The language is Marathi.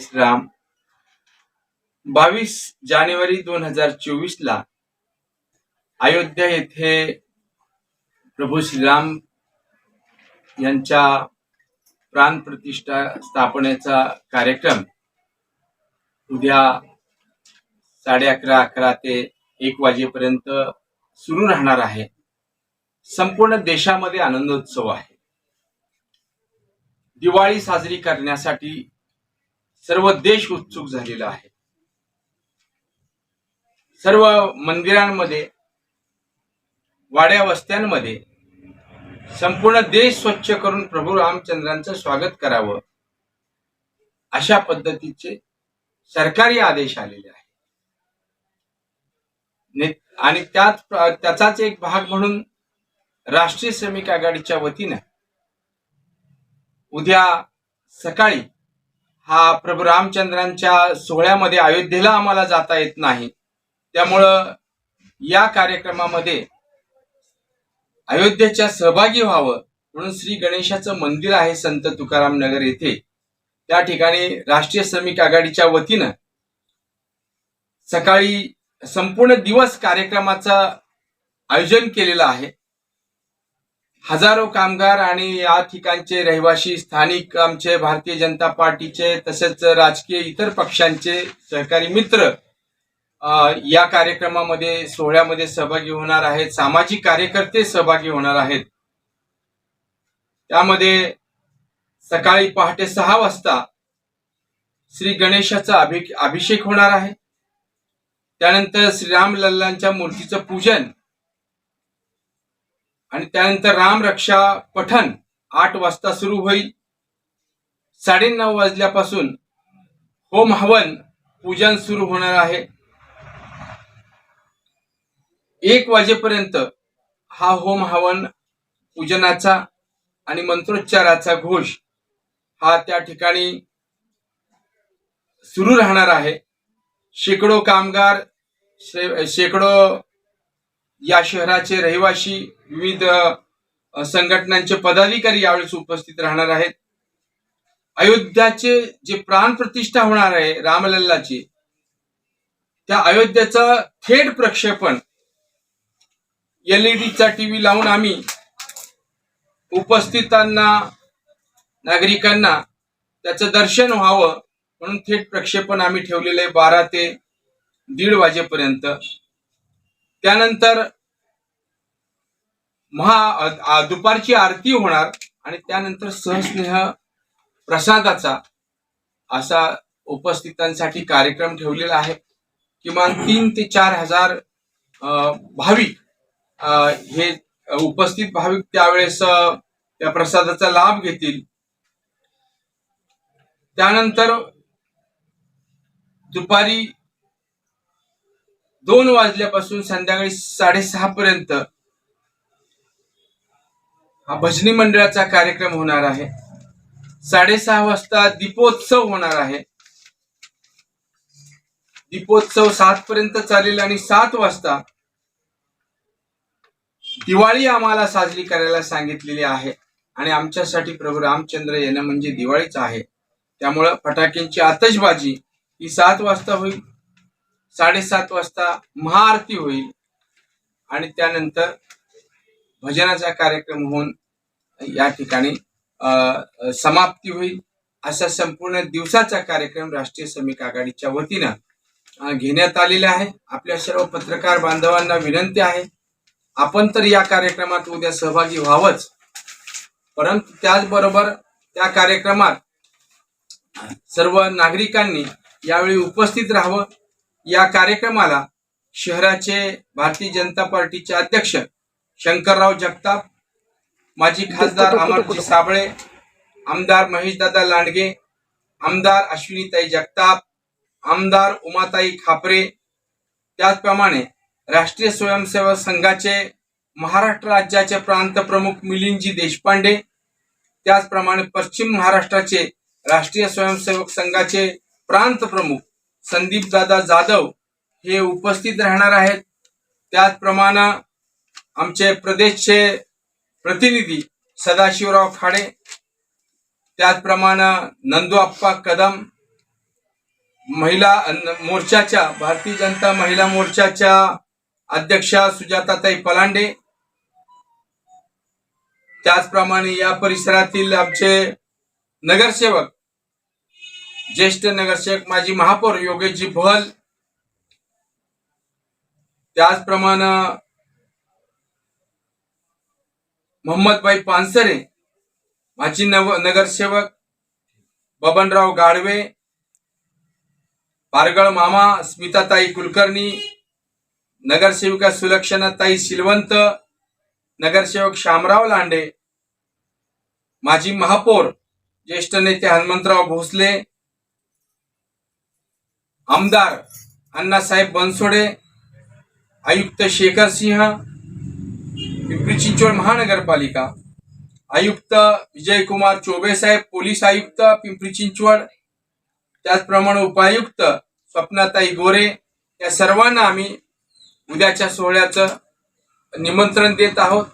राम बावीस जानेवारी दोन हजार चोवीस ला अयोध्या येथे प्रभू श्रीराम यांच्या प्राण प्रतिष्ठा स्थापनेचा कार्यक्रम उद्या साडे अकरा अकरा ते एक वाजेपर्यंत सुरू राहणार आहे. संपूर्ण देशामध्ये आनंदोत्सव आहे. दिवाळी साजरी करण्यासाठी सर्व देश उत्सुक झालेला आहे. सर्व मंदिरांमध्ये वाड्या वस्त्यांमध्ये संपूर्ण देश स्वच्छ करून प्रभू रामचंद्रांचं स्वागत करावं अशा पद्धतीचे सरकारी आदेश आलेले आहेत. ने- आणि त्यात त्याचाच एक भाग म्हणून राष्ट्रीय श्रमिक आघाडीच्या वतीनं उद्या सकाळी हा प्रभू रामचंद्रांच्या सोहळ्यामध्ये अयोध्येला आम्हाला जाता येत नाही. त्यामुळं या कार्यक्रमामध्ये अयोध्येच्या सहभागी व्हावं म्हणून श्री गणेशाचं मंदिर आहे संत तुकाराम नगर येथे. त्या ठिकाणी राष्ट्रीय श्रमिक आघाडीच्या वतीनं सकाळी संपूर्ण दिवस कार्यक्रमाचं आयोजन केलेलं आहे. हजारो कामगार आणि या ठिकाणचे रहिवासी स्थानिक आमचे भारतीय जनता पार्टीचे तसेच राजकीय इतर पक्षांचे सहकारी मित्र या कार्यक्रमामध्ये सोहळ्यामध्ये सहभागी होणार आहेत. सामाजिक कार्यकर्ते सहभागी होणार आहेत. त्यामध्ये सकाळी पहाटे सहा वाजता श्री गणेशाचा अभिषेक होणार आहे. त्यानंतर श्रीराम लल्लांच्या मूर्तीचं पूजन आणि त्यानंतर रामरक्षा पठन आठ वाजता सुरू होईल. साडेनऊ वाजल्यापासून होम हवन पूजन सुरू होणार आहे. एक वाजेपर्यंत हा होम हवन पूजनाचा आणि मंत्रोच्चाराचा घोष हा त्या ठिकाणी सुरू राहणार आहे. शेकडो कामगार शे- शेकडो या शहराचे रहिवासी विविध संघटनांचे पदाधिकारी यावेळेस उपस्थित राहणार आहेत. अयोध्याचे जे प्राण प्रतिष्ठा होणार आहे रामलल्लाची त्या अयोध्येचं थेट प्रक्षेपण एलईडीचा टीव्ही लावून आम्ही उपस्थितांना नागरिकांना त्याचं दर्शन व्हावं म्हणून थेट प्रक्षेपण आम्ही ठेवलेलं आहे बारा ते दीड वाजेपर्यंत. त्यानंतर महा दुपारची आरती होणार आणि त्यानंतर सहस्नेह प्रसादाचा असा उपस्थितांसाठी कार्यक्रम ठेवलेला आहे. किमान तीन ते चार हजार भाविक हे उपस्थित भाविक त्यावेळेस त्या प्रसादाचा लाभ घेतील. त्यानंतर दुपारी दोन वाजल्यापासून संध्याकाळी साडेसहा पर्यंत हा भजनी मंडळाचा कार्यक्रम होणार आहे. साडेसहा वाजता दीपोत्सव होणार आहे. दीपोत्सव सात पर्यंत चालेल आणि सात वाजता दिवाळी आम्हाला साजरी करायला सांगितलेली आहे. आणि आमच्यासाठी प्रभू रामचंद्र येणं म्हणजे दिवाळीच आहे. त्यामुळं फटाक्यांची आतषबाजी ही सात वाजता होईल. साडेसात वाजता महाआरती होईल. आणि त्यानंतर भजनाचा कार्यक्रम होऊन या ठिकाणी समाप्ती होईल. असा संपूर्ण दिवसाचा कार्यक्रम राष्ट्रीय श्रमिक आघाडीच्या वतीनं घेण्यात आलेला आहे. आपल्या सर्व पत्रकार बांधवांना विनंती आहे आपण तर या कार्यक्रमात उद्या सहभागी व्हावंच. परंतु त्याचबरोबर त्या कार्यक्रमात सर्व नागरिकांनी यावेळी उपस्थित राहावं. या कार्यक्रमाला शहराचे भारतीय जनता पार्टीचे अध्यक्ष शंकरराव जगताप माजी खासदार अमरजी साबळे आमदार महेशदादा लांडगे आमदार अश्विनीताई जगताप आमदार उमाताई खापरे त्याचप्रमाणे राष्ट्रीय स्वयंसेवक संघाचे महाराष्ट्र राज्याचे प्रांत प्रमुख मिलिंदजी देशपांडे त्याचप्रमाणे पश्चिम महाराष्ट्राचे राष्ट्रीय स्वयंसेवक संघाचे प्रांत प्रमुख संदीप दादा जाधव हे उपस्थित राहणार आहेत. त्याचप्रमाणे आमचे प्रदेशचे प्रतिनिधी सदाशिवराव खाडे त्याचप्रमाणे नंदूआप्पा कदम महिला मोर्चाच्या भारतीय जनता महिला मोर्चाच्या अध्यक्षा सुजाताताई पलांडे त्याचप्रमाणे या परिसरातील आमचे नगरसेवक ज्येष्ठ नगरसेवक माजी महापौर योगेशजी भल. त्याचप्रमाणे मोहम्मदबाई पानसरे माजी नव नगरसेवक बबनराव गाडवे पारगळ मामा स्मिताताई कुलकर्णी नगरसेविका सुलक्षणाताई शिलवंत नगरसेवक शामराव लांडे माजी महापौर ज्येष्ठ नेते हनुमंतराव भोसले आमदार अण्णासाहेब बनसोडे आयुक्त शेखर सिंह पिंपरी चिंचवड महानगरपालिका आयुक्त विजयकुमार चोबे साहेब पोलीस आयुक्त पिंपरी चिंचवड त्याचप्रमाणे उपायुक्त स्वप्नाताई गोरे या सर्वांना आम्ही उद्याच्या सोहळ्याचं निमंत्रण देत आहोत.